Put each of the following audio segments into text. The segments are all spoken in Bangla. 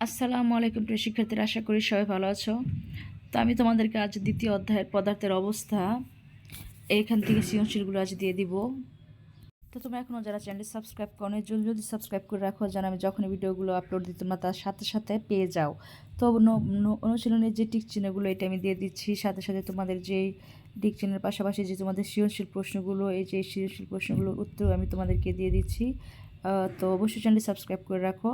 আসসালামু আলাইকুম প্রিয় শিক্ষার্থীরা, আশা করি সবাই ভালো আছো। তো আমি তোমাদেরকে আজ দ্বিতীয় অধ্যায়ের পদার্থের অবস্থা এইখান থেকে সৃজনশীলগুলো আজ দিয়ে দিব। তো তোমরা এখনও যারা চ্যানেলটি সাবস্ক্রাইব করো জলদি জলদি সাবস্ক্রাইব করে রাখো, যেন আমি যখন ভিডিওগুলো আপলোড দিই তোমরা তার সাথে সাথে পেয়ে যাও। তো অনুশীলনের যে টিক চিহ্নগুলো, এটা আমি দিয়ে দিচ্ছি। সাথে সাথে তোমাদের যে টিক চিহ্নের পাশাপাশি যে তোমাদের সৃজনশীল প্রশ্নগুলো, এই যে সৃজনশীল প্রশ্নগুলোর উত্তর আমি তোমাদেরকে দিয়ে দিচ্ছি। তো অবশ্যই চ্যানেলটি সাবস্ক্রাইব করে রাখো।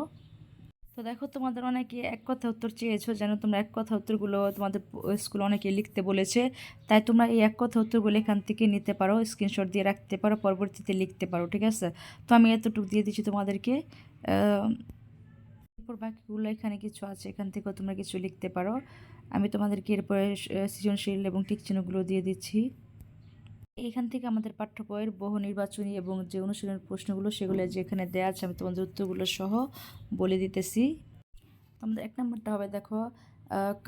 তো দেখো তোমাদের অনেকে এক কথা উত্তর চেয়েছো যেন তোমরা এক কথা উত্তরগুলো তোমাদের স্কুলে অনেকে লিখতে বলেছে। তাই তোমরা এই এক কথা উত্তরগুলো এখান থেকে নিতে পারো স্ক্রিনশট দিয়ে রাখতে পারো, পরবর্তীতে লিখতে পারো, ঠিক আছে? তো আমি এতটুকু দিয়ে দিচ্ছি তোমাদেরকে। এরপর বাকিগুলো এখানে কিছু আছে, এখান থেকেও তোমরা কিছু লিখতে পারো। আমি তোমাদেরকে এরপরে সৃজনশীল এবং টিক চিহ্নগুলো দিয়ে দিচ্ছি। এখান থেকে আমাদের পাঠ্য বইয়ের বহু নির্বাচনী এবং যে অনুশীলনের প্রশ্নগুলো সেগুলো যেখানে দেওয়া আছে, আমি তোমাদের উত্তরগুলো সহ বলে দিতেছি। আমাদের এক নম্বরটা হবে, দেখো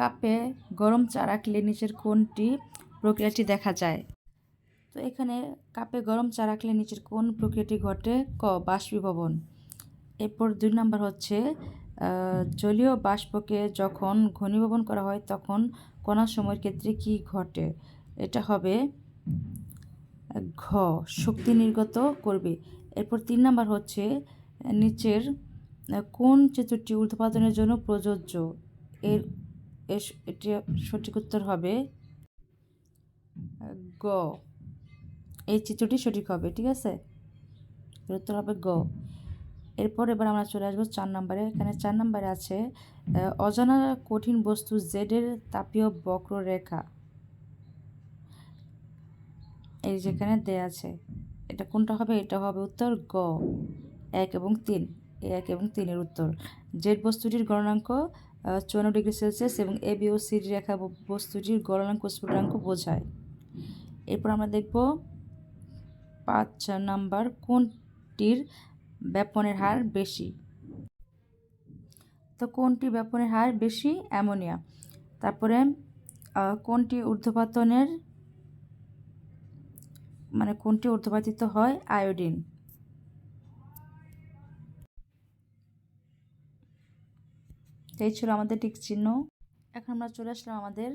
কাপে গরম চা রাখলে নিচের কোনটি প্রক্রিয়াটি দেখা যায়। তো এখানে কাপে গরম চা রাখলে নিচের কোন প্রক্রিয়াটি ঘটে ক, বাষ্পীভবন। এরপর দুই নম্বর হচ্ছে জলীয় বাষ্পকে যখন ঘনীভবন করা হয় তখন কণা সময়ের ক্ষেত্রে কি ঘটে? এটা হবে ঘ, শক্তি নির্গত করবে। এরপর তিন নাম্বার হচ্ছে, নিচের, কোন চিত্রটি উৎপাদনের জন্য প্রযোজ্য? এর এটি সঠিক উত্তর হবে, গ। এই চিত্রটি সঠিক হবে, ঠিক আছে? উত্তর হবে গ। এরপর এবার আমরা চলে আসব চার নম্বরে। এখানে চার নম্বরে আছে, অজানা কঠিন বস্তু জেডের তাপীয় বক্ররেখা। এই যেখানে দেয়া আছে, এটা কোনটা হবে? এটা হবে উত্তর গ। এক এবং তিন। এক এবং তিনের উত্তর। জেড বস্তুটির গণনাঙ্ক চুয়ান্ন ডিগ্রি সেলসিয়াস এবং এ বি ও সি রেখা বস্তুটির গণনাঙ্ক স্ফুটনাঙ্ক বোঝায়। এরপর আমরা দেখব পাঁচ নাম্বার কোনটির ব্যাপনের হার বেশি। তো কোনটি ব্যাপনের হার বেশি? অ্যামোনিয়া। তারপরে কোনটি ঊর্ধ্বপাতনের মানে কোনটি ঊর্ধ্বপাতিত হয়? আয়োডিন। এই ছিল আমাদের টিক চিহ্ন। এখন আমরা চলে আসলাম আমাদের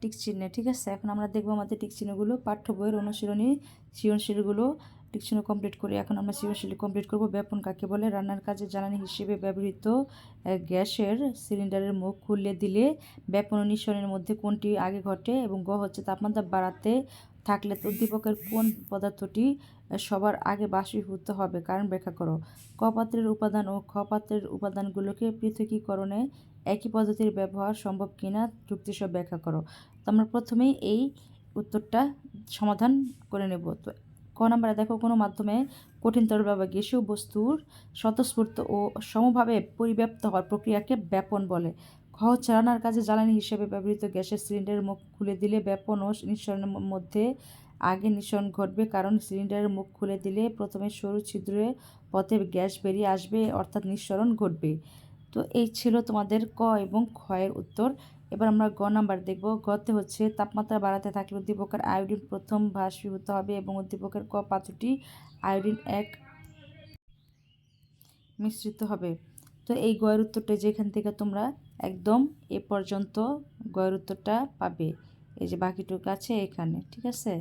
টিক চিহ্নে, ঠিক আছে? এখন আমরা দেখব আমাদের টিক চিহ্নগুলো, পাঠ্য বইয়ের অনুশীলনী, সৃজনশীলগুলো, টিক চিহ্ন কমপ্লিট করি এখন আমরা সৃজনশীল কমপ্লিট করব। ব্যাপন কাকে বলে? রান্নার কাজে জ্বালানি হিসেবে ব্যবহৃত গ্যাসের সিলিন্ডারের মুখ খুলে দিলে ব্যাপন নিঃসরণের মধ্যে কোনটি আগে ঘটে এবং গ হচ্ছে তাপমাত্রা বাড়াতে থাকলে উদ্দীপকের কোন পদার্থটি সবার আগে বাষ্পীভূত হবে? কারণ ব্যাখ্যা করো। ক পাত্রের উপাদান ও খ পাত্রের উপাদানগুলোকে পৃথকীকরণে একই পদ্ধতির ব্যবহার সম্ভব কিনা যুক্তিসহ ব্যাখ্যা করো। তো আমরা প্রথমেই এই উত্তরটা সমাধান করে নেব। তো ক নম্বরে দেখো, কোনো মাধ্যমে কঠিন তরল বা গ্যাসীয় বস্তুর স্বতঃস্ফূর্ত ও সমভাবে পরিব্যাপ্ত হওয়ার প্রক্রিয়াকে ব্যাপন বলে। খ হচ্ছে রান্নার কাজে জ্বালানি হিসেবে ব্যবহৃত গ্যাসের সিলিন্ডারের মুখ খুলে দিলে ব্যাপন ও নিঃসরণের মধ্যে আগে নিঃসরণ ঘটবে, কারণ সিলিন্ডারের মুখ খুলে দিলে প্রথমে সরু ছিদ্রে পথে গ্যাস বেরিয়ে আসবে, অর্থাৎ নিঃসরণ ঘটবে। তো এই ছিল তোমাদের ক এবং ক্ষয়ের উত্তর। এবার আমরা গ নাম্বার দেখব। গতে হচ্ছে, তাপমাত্রা বাড়াতে থাকলে উদ্দীপকের আয়োডিন প্রথম ভাস্মীভূত হবে এবং উদ্দীপকের ক পাত্রটি আয়োডিন এক মিশ্রিত হবে। তো এই গয়ের উত্তরটা যেখান থেকে তোমরা একদম এ পর্যন্ত গয়ের উত্তরটা পাবে। এই যে বাকিটুক আছে এখানে, ঠিক আছে?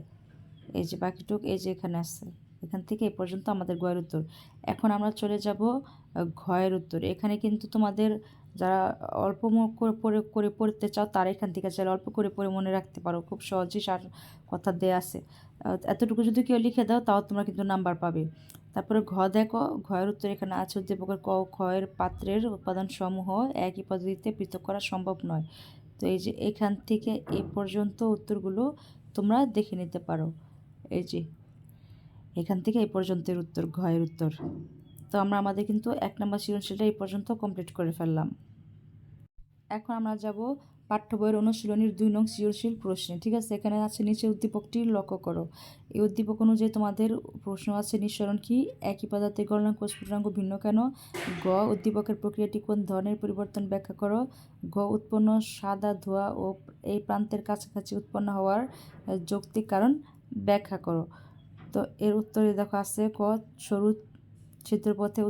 এই যে বাকিটুক, এই যে এখানে আছে। এখান থেকে এ পর্যন্ত আমাদের গয়ের উত্তর। এখন আমরা চলে যাব ঘয়ের উত্তর। এখানে কিন্তু তোমাদের যারা অল্প করে করে পড়তে চাও, তারা এখান থেকে চাইলে অল্প করে পড়ে মনে রাখতে পারো। খুব সহজেই সার কথা দেয়া আছে। এতটুকু যদি কেউ লিখে দাও, তাও তোমরা কিন্তু নাম্বার পাবে। তারপরে ঘ দেখো, ঘয়ের উত্তর এখানে আছে উদ্দীপকের ক ক্ষয়ের পাত্রের উপাদান সমূহ একই পদ্ধতিতে পৃথক করা সম্ভব নয়। তো এই যে এখান থেকে এ পর্যন্ত উত্তরগুলো তোমরা দেখে নিতে পারো। এই যে এখান থেকে এই পর্যন্তের উত্তর, ঘয়ের উত্তর। তো আমরা আমাদের কিন্তু এক নম্বর সৃজনশীলটা এই পর্যন্ত কমপ্লিট করে ফেললাম। এখন আমরা যাব পাঠ্য বইয়ের অনুশীলনীর দুই নং সৃজনশীল প্রশ্নে। ঠিক আছে, এখানে আছে নিচে উদ্দীপকটি লক্ষ্য করো। এই উদ্দীপক অনুযায়ী তোমাদের প্রশ্ন আছে নিঃসরণ কি? একই পদার্থের গণনাঙ্ক স্ফুটনাঙ্ক ভিন্ন কেন? গ, উদ্দীপকের প্রক্রিয়াটি কোন ধরনের পরিবর্তন ব্যাখ্যা করো? গ, উৎপন্ন সাদা ধোঁয়া ও এই প্রান্তের কাছাকাছি উৎপন্ন হওয়ার যৌক্তিক কারণ ব্যাখ্যা করো। তো এর উত্তরে দেখো আছে ক, সরু ছিদ্রপথে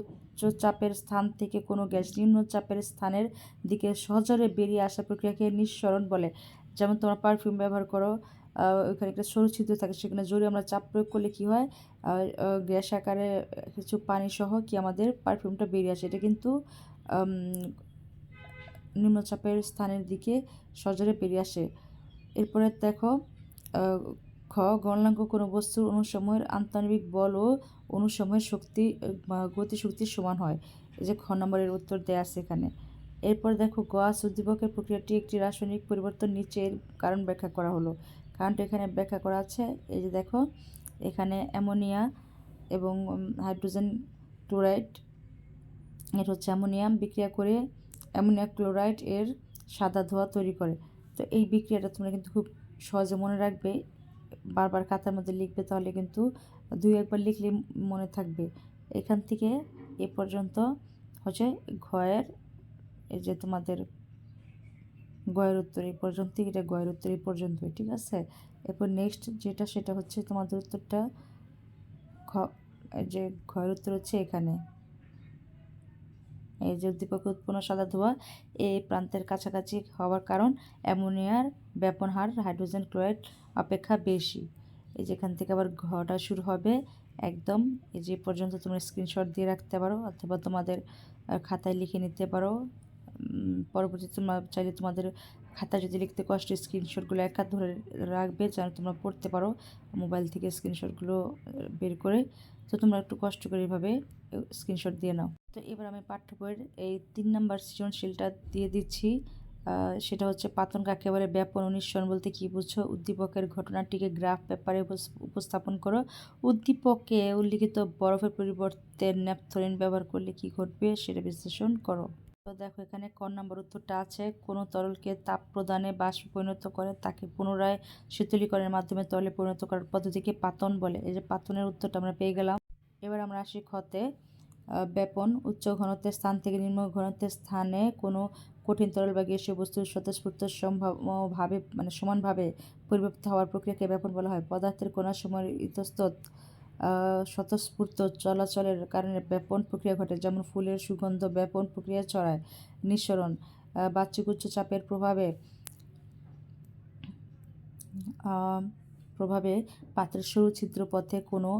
চাপের স্থান থেকে কোনো গ্যাস নিম্ন চাপের স্থানের দিকে সহজরে বেরিয়ে আসা প্রক্রিয়াকে নিঃসরণ বলে। যেমন তোমরা পারফিউম ব্যবহার করো ওইখানে একটা সরু ছিদ্র থাকে, সেখানে জোরে আমরা চাপ প্রয়োগ করলে কি হয়? গ্যাস আকারে কিছু পানি সহ কি আমাদের পারফিউমটা বেরিয়ে আসে। এটা কিন্তু নিম্নচাপের স্থানের দিকে সজরে বেরিয়ে আসে। এরপরে দেখো খ গণনাঙ্ক কোনো বস্তুর অনুসময়ের আন্তঃনবিক বল ও অনুসময়ের শক্তি আহ, গতি শক্তির সমান হয়। এই যে খ নম্বরের উত্তর দেয়া আছে এখানে। এরপর দেখো গোয়াস উদ্দীপকের প্রক্রিয়াটি একটি রাসায়নিক পরিবর্তন নিচের কারণ ব্যাখ্যা করা হলো। কারণটা এখানে ব্যাখ্যা করা আছে। এই যে দেখো এখানে অ্যামোনিয়া এবং হাইড্রোজেন ক্লোরাইড এর হচ্ছে অ্যামোনিয়াম বিক্রিয়া করে অ্যামোনিয়া ক্লোরাইড এর সাদা ধোঁয়া তৈরি করে। তো এই বিক্রিয়াটা তোমরা কিন্তু খুব সহজে মনে রাখবে। বারবার খাতার মধ্যে লিখবে, তাহলে কিন্তু দুই একবার লিখলে মনে থাকবে। এখান থেকে এ পর্যন্ত হচ্ছে ঘয়ের, এই যে তোমাদের গয়ের উত্তর, এই পর্যন্ত এটা গয়ের উত্তর, এই পর্যন্তই, ঠিক আছে? এরপর নেক্সট যেটা, সেটা হচ্ছে তোমাদের উত্তরটা, খ যে ঘয়ের উত্তর হচ্ছে এখানে। এই যে উদ্দীপক উৎপন্ন সাদা ধোঁয়া এই প্রান্তের কাছাকাছি হওয়ার কারণ, অ্যামোনিয়ার ব্যাপন হার হাইড্রোজেন ক্লোরাইড অপেক্ষা বেশি। এই যেখান থেকে আবার ঘটা শুরু হবে, একদম এই যে পর্যন্ত তোমরা স্ক্রিনশট দিয়ে রাখতে পারো, অথবা তোমাদের খাতায় লিখে নিতে পারো। পরবর্তীতে তোমরা চাইলে তোমাদের খাতায় যদি লিখতে কষ্ট স্ক্রিনশটগুলো এক হাত ধরে রাখবে, যেন তোমরা পড়তে পারো। মোবাইল থেকে স্ক্রিনশটগুলো বের করে। তো তোমরা একটু কষ্ট করে এভাবে স্ক্রিনশট দিয়ে নাও। তো এবার আমি পাঠ্য বইয়ের এই তিন নাম্বার সৃজনশীলটা দিয়ে দিচ্ছি। সেটা হচ্ছে পাতন কাকে বলে, ব্যাপন অনুসরণ বলতে কি বুঝছ উদ্দীপকের ঘটনাটিকে গ্রাফ পেপারে উপস- উপস্থাপন করো। উদ্দীপকে উল্লিখিত বরফের পরিবর্তে ন্যাপথলিন ব্যবহার করলে কি ঘটবে সেটা বিশ্লেষণ করো। তো দেখো, এখানে ক নম্বর উত্তরটা আছে। কোনো তরলকে তাপ প্রদানে বাষ্পে পরিণত করে, তাকে পুনরায় শীতলীকরণের মাধ্যমে তরলে পরিণত করার পদ্ধতিকে পাতন বলে। এই যে পাতনের উত্তরটা আমরা পেয়ে গেলাম। এবার আমরা আসি খতে ব্যাপন, উচ্চ ঘনত্বের স্থান থেকে নিম্ন ঘনত্বের স্থানে কোনো কঠিন তরল বা গ্যাসীয় বস্তুর স্বতঃস্ফূর্ত সম্ভাবভাবে মানে সমানভাবে পরিবর্তিত হওয়ার প্রক্রিয়াকে ব্যাপন বলা হয়। পদার্থের কোনা সময় ইতস্তত স্বতঃস্ফূর্ত চলাচলের কারণে ব্যাপন প্রক্রিয়া ঘটে, যেমন ফুলের সুগন্ধ ব্যাপন প্রক্রিয়া ছড়ায়, নিঃসরণ বাহ্যিক উচ্চ চাপের প্রভাবে প্রভাবে পাত্রের সরু ছিদ্র পথে কোনো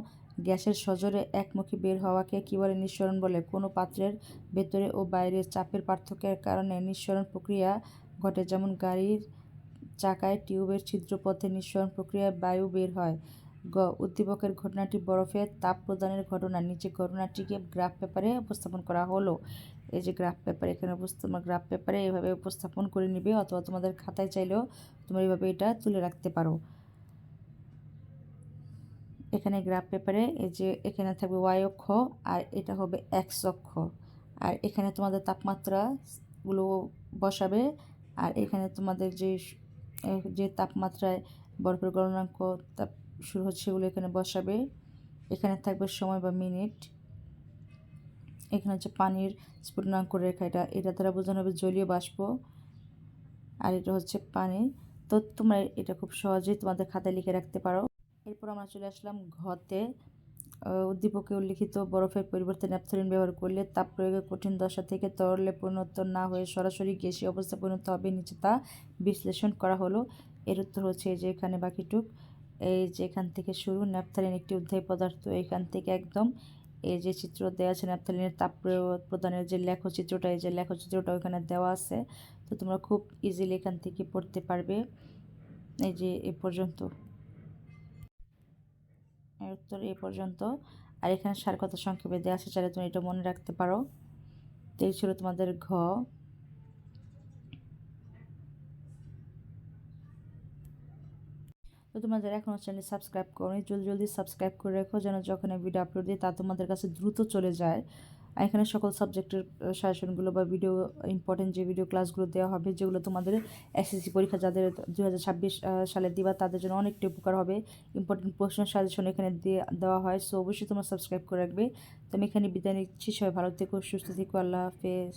গ্যাসের সজোরে একমুখী বের হওয়াকে কী বলে নিঃসরণ বলে? কোনো পাত্রের ভেতরে ও বাইরে চাপের পার্থক্যের কারণে নিঃসরণ প্রক্রিয়া ঘটে, যেমন গাড়ির চাকায় টিউবের ছিদ্রপথে নিঃসরণ প্রক্রিয়ায় বায়ু বের হয়। গ, উদ্দীপকের ঘটনাটি বরফের তাপ প্রদানের ঘটনা। নিচে ঘটনাটিকে গ্রাফ পেপারে উপস্থাপন করা হলো। এই যে গ্রাফ পেপার, এখানে গ্রাফ পেপারে এভাবে উপস্থাপন করে নিবে অথবা তোমাদের খাতায় চাইলেও তোমরা এইভাবে এটা তুলে রাখতে পারো। এখানে গ্রাফ পেপারে এই যে এখানে থাকবে ওয়াই অক্ষ আর এটা হবে এক্স অক্ষ। আর এখানে তোমাদের তাপমাত্রাগুলো বসাবে। আর এখানে তোমাদের যে যে তাপমাত্রায় বরফের গণনাঙ্ক তাপ শুরু হচ্ছে সেগুলো এখানে বসাবে। এখানে থাকবে সময় বা মিনিট। এখানে হচ্ছে পানির স্ফুটনাঙ্ক রেখা, এটা এটা দ্বারা বোঝানো হবে জলীয় বাষ্প। আর এটা হচ্ছে পানি। তো তোমরা এটা খুব সহজেই তোমাদের খাতায় লিখে রাখতে পারো। এরপর আমরা চলে আসলাম ঘতে। উদ্দীপকে উল্লিখিত বরফের পরিবর্তে ন্যাপথলিন ব্যবহার করলে তাপ প্রয়োগে কঠিন দশা থেকে তরলে পরিণত না হয়ে সরাসরি গ্যাসীয় অবস্থা পরিণত হবে। নিচে তা বিশ্লেষণ করা হলো। এর উত্তর হচ্ছে যে এখানে বাকিটুক। এই যে এখান থেকে শুরু, ন্যাপথালিন একটি উদ্ধায়ী পদার্থ। এখান থেকে একদম এই যে চিত্র দেওয়া আছে, ন্যাপথালিনের তাপ প্রদানের যে লেখচিত্রটা, এই যে লেখচিত্রটা ওখানে দেওয়া আছে। তো তোমরা খুব ইজিলি এখান থেকে পড়তে পারবে। এই যে এ পর্যন্ত। উত্তর এ পর্যন্ত। আর এখানে সার কথা সংক্ষেপে দেওয়া আছে, চাইলে তুমি এটা মনে রাখতে পারো। তো এই ছিল তোমাদের ঘ। তো তোমাদের এখনও চ্যানেল সাবস্ক্রাইব করো জলদি জলদি সাবস্ক্রাইব করে রাখো যেন যখন আমি ভিডিও আপলোড দিই তা তোমাদের কাছে দ্রুত চলে যায়। আর এখানে সকল সাবজেক্টের সাজেশনগুলো বা ভিডিও ইম্পর্টেন্ট যে ভিডিও ক্লাসগুলো দেওয়া হবে, যেগুলো তোমাদের এসএসসি পরীক্ষা যাদের দু হাজার ছাব্বিশ সালে দিবা তাদের জন্য অনেকটা উপকার হবে। ইম্পর্টেন্ট প্রশ্ন সাজেশন এখানে দেওয়া হয় সো অবশ্যই তোমরা সাবস্ক্রাইব করে রাখবে। তো আমি এখানে বিদায় নিচ্ছি, সবাই ভালো থেকো, সুস্থ থেকো, আল্লাহ হাফেজ।